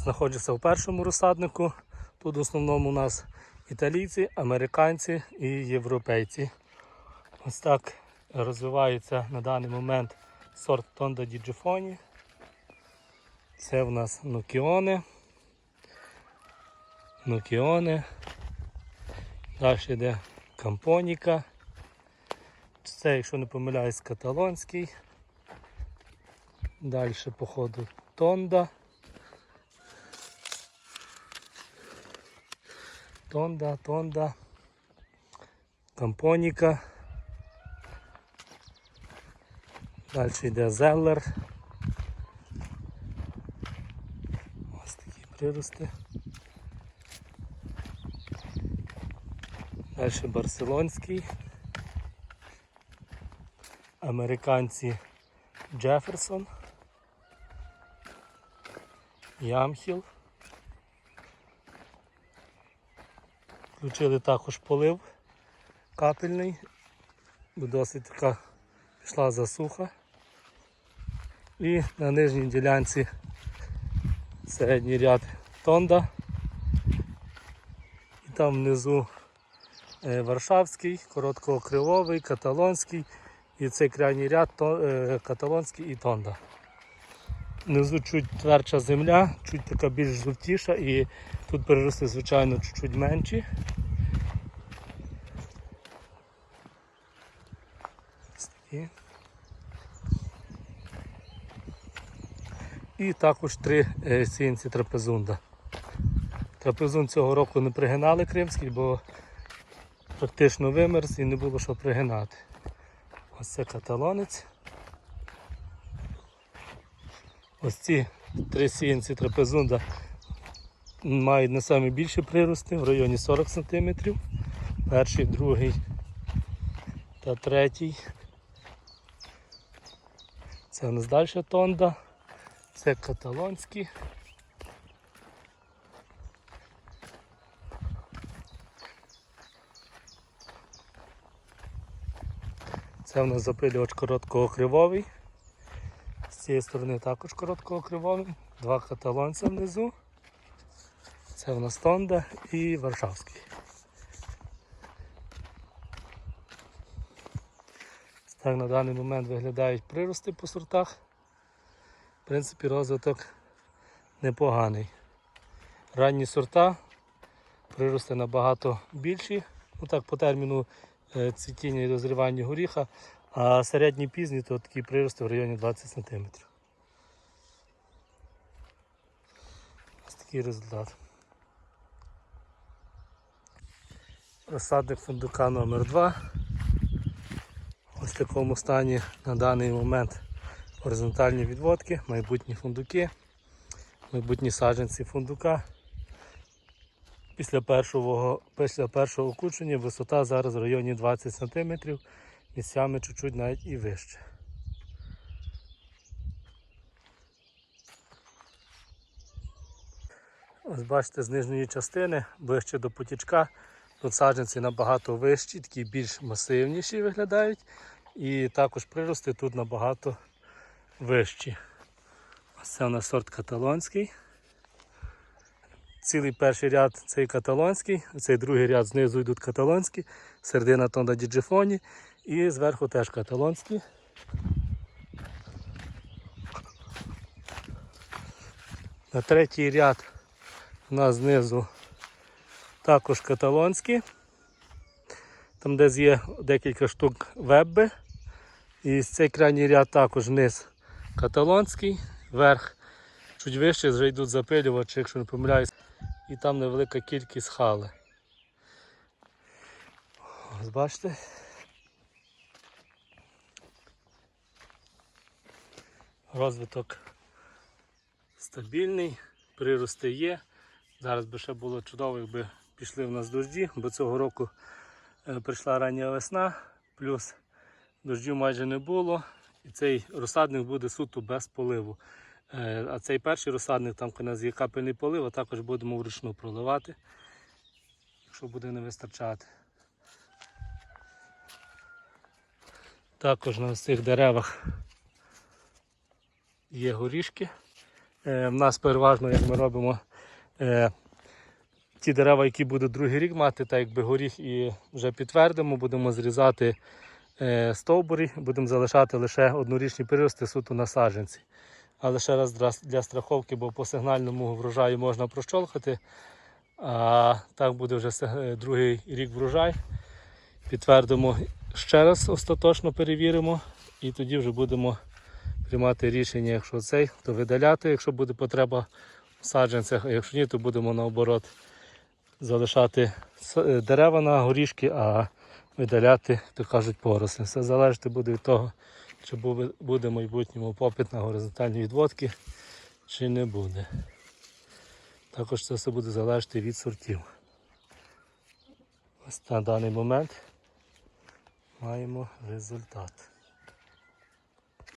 знаходжуся в першому розсаднику. Тут в основному у нас італійці, американці і європейці. Ось так розвивається на даний момент сорт Тонда Діджифоні. Це в нас нукіони. Нукіони. Далі йде кампоніка. Це, якщо не помиляюсь, каталонський. Далі по ходу Тонда. Тонда, Тонда. Кампоніка. Далі йде Зеллер. Ось такі прирости. Далі барселонський. Американці Джеферсон. Ямхіл. Включили також полив капельний, бо досить така пішла засуха. І на нижній ділянці середній ряд Тонда. І там внизу е, Варшавський, короткокривовий, каталонський і цей крайній ряд е, каталонський і Тонда. Внизу чуть твердша земля, чуть така більш жовтіша і тут переросли, звичайно, чуть-чуть менші. І також три е, сіянці трапезунда. Трапезунд цього року не пригинали кримський, бо практично вимерз і не було що пригинати. Ось це каталонець. Ось ці три сіянці трапезунда мають не самі більші прирости в районі 40 см. Перший, другий та третій. Це у нас далі тонда. Це каталонські. Це у нас запилювач короткоокривовий. З цієї сторони також короткоокривовий. Два каталонця внизу. Це у нас Тонда і Варшавський. Так на даний момент виглядають прирости по сортах. В принципі, розвиток непоганий. Ранні сорта, прирости набагато більші. Ну так, по терміну е, цвітіння і дозрівання горіха, а середні пізні то такі прирости в районі 20 см. Ось такий результат. Розсадник фундука номер 2 Ось в такому стані на даний момент горизонтальні відводки, майбутні фундуки, майбутні саджанці фундука. Після першого, після першого окучення висота зараз в районі 20 см, місцями чуть-чуть навіть і вище. Ось бачите, з нижньої частини, ближче до потічка, тут саджанці набагато вищі, такі більш масивніші виглядають. І також прирости тут набагато вищі. Ось це у нас сорт каталонський. Цілий перший ряд цей каталонський, цей другий ряд знизу йдуть каталонські, середина тонда діджифоні і зверху теж каталонські. На третій ряд у нас знизу також каталонські. Там десь є декілька штук вебби. І цей крайній ряд також низ каталонський, верх чуть вище вже йдуть запилювачі, якщо не помиляюсь, і там невелика кількість хали. Ось бачите. Розвиток стабільний, прирости є. Зараз би ще було чудово, якби пішли в нас дожді, бо цього року е, прийшла рання весна, плюс дождю майже не було. І цей розсадник буде суто без поливу. Е, А цей перший розсадник, там у нас є капельний полив, а також будемо вручну проливати, якщо буде не вистачати. Також на цих деревах є горішки. Е, в нас переважно, як ми робимо, е, ті дерева, які будуть другий рік мати, так якби горіх і вже підтвердимо, будемо зрізати е, стовбурі, будемо залишати лише однорічні прирости суто на саджанці. Але ще раз для- страховки, бо по сигнальному врожаю можна прощолкати, а так буде вже е, другий рік врожай. Підтвердимо ще раз, остаточно перевіримо, і тоді вже будемо приймати рішення, якщо цей, то видаляти, якщо буде потреба в саджанцях, а якщо ні, то будемо наоборот залишати е, дерева на горішки, а видаляти, то кажуть, поросли. Все залежати буде від того, чи буде, в майбутньому попит на горизонтальні відводки, чи не буде. Також це все буде залежати від сортів. Ось на даний момент маємо результат.